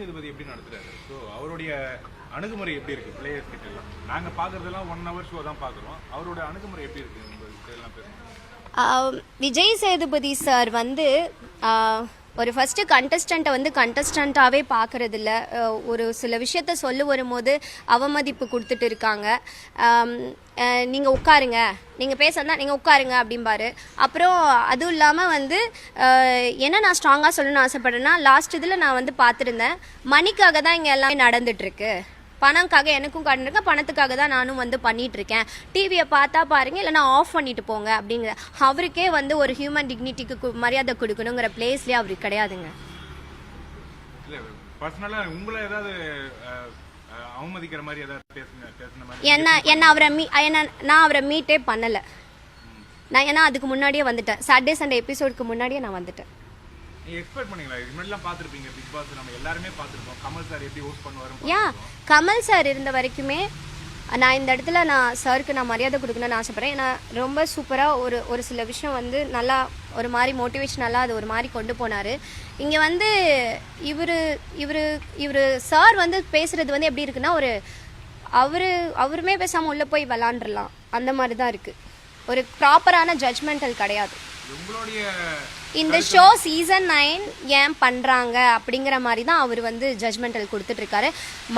சேதுபதி எப்படி நடத்துறாரு? ஸோ அவருடைய அணுகுமுறை எப்படி இருக்கு? பிளேயர்ஸ் கிட்ட எல்லாம். நாங்க பாக்குறதெல்லாம் ஒன் ஹவர் ஷோ தான் பாக்குறோம் அவரோட அணுகுமுறை எப்படி இருக்கு? எல்லாம் விஜய் சேதுபதி சார் வந்து ஒரு ஃபஸ்ட்டு கண்டஸ்டண்ட்டை வந்து கண்டஸ்டண்ட்டாகவே பார்க்கறது ஒரு சில விஷயத்த சொல்ல வரும்போது அவமதிப்பு கொடுத்துட்டு இருக்காங்க. நீங்கள் உட்காருங்க. நீங்கள் பேசுறதா நீங்கள் உட்காருங்க அப்படிம்பாரு. அப்புறம் அதுவும் இல்லாமல் வந்து என்ன நான் ஸ்ட்ராங்காக சொல்லணும்னு ஆசைப்படுறேன்னா லாஸ்ட் இதில் நான் வந்து பார்த்துருந்தேன் மணிக்காக தான் இங்கே எல்லாமே நடந்துட்டுருக்கு பணம்காக எனக்கும் கண்டிருக்கேன் பணத்துக்காக தான் நானும் வந்து பண்ணிட்டு இருக்கேன் டிவியை பார்த்தா பாருங்க இல்லைன்னா ஆஃப் பண்ணிட்டு போங்க அப்படிங்கிற அவருக்கே வந்து ஒரு ஹியூமன் டிக்னிட்டிக்கு மரியாதை கொடுக்கணுங்கிற பிளேஸ்லேயே அவருக்கு கிடையாதுங்க. இல்ல பர்சனலா உங்களை ஏதாவது அஹ், அஹ், அவமதிக்கிற மாதிரி ஏதாவது பேசுன பேசுன மாதிரி என்ன என்ன அவரை மீ என்ன நான் அவரை மீட்டே பண்ணலை. நான் ஏன்னா அதுக்கு முன்னாடியே வந்துட்டேன். சாட்டர்டே சண்டே எபிசோடுக்கு முன்னாடியே நான் வந்துட்டேன். நீங்க எக்ஸ்பெக்ட் பண்ணீங்களா? இதுக்கு முன்னாடிலாம் பார்த்திருப்பீங்க பிக் பாஸ் நம்ம எல்லாருமே பார்த்திருப்போம். கமல் சார் எப்படி ஹோஸ்ட் பண்ணுவாரு யா கமல் சார் இருந்த வரைக்குமே நான் இந்த இடத்துல நான் சாருக்கு நான் மரியாதை கொடுக்கணும்னு ஆசைப்பட்றேன். ஏன்னா ரொம்ப சூப்பராக ஒரு ஒரு சில விஷயம் வந்து நல்லா ஒரு மாதிரி மோட்டிவேஷனலாக அது ஒரு மாதிரி கொண்டு போனார். இங்கே வந்து இவர் இவர் இவர் சார் வந்து பேசுகிறது வந்து எப்படி இருக்குன்னா ஒரு அவர் அவருமே பேசாமல் உள்ளே போய் விளாண்டுறலாம் அந்த மாதிரி தான் இருக்குது ஒரு ப்ராப்பரான ஜட்ஜ்மெண்டல் கிடையாது. இந்த ஷோ சீசன் நைன் ஏன் பண்றாங்க அப்படிங்கிற மாதிரி தான் அவர் வந்து ஜட்மெண்டல் கொடுத்துட்டு இருக்காரு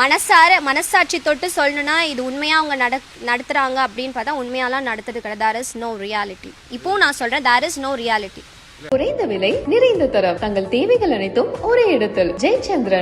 மனசார மனசாட்சி தொட்டு சொல்லணும்னா இது உண்மையா அவங்க நட நடத்துறாங்க அப்படின்னு பார்த்தா உண்மையாலாம் நடத்துறது கிடையாது. தேர் இஸ் நோ ரியாலிட்டி இப்போவும் நான் சொல்றேன் தேர் இஸ் நோ ரியாலிட்டி குறைந்த விலை நிறைந்த தரம். தங்கள் தேவைகள் அனைத்தும் ஒரே இடத்தில். ஜெயச்சந்திரன்.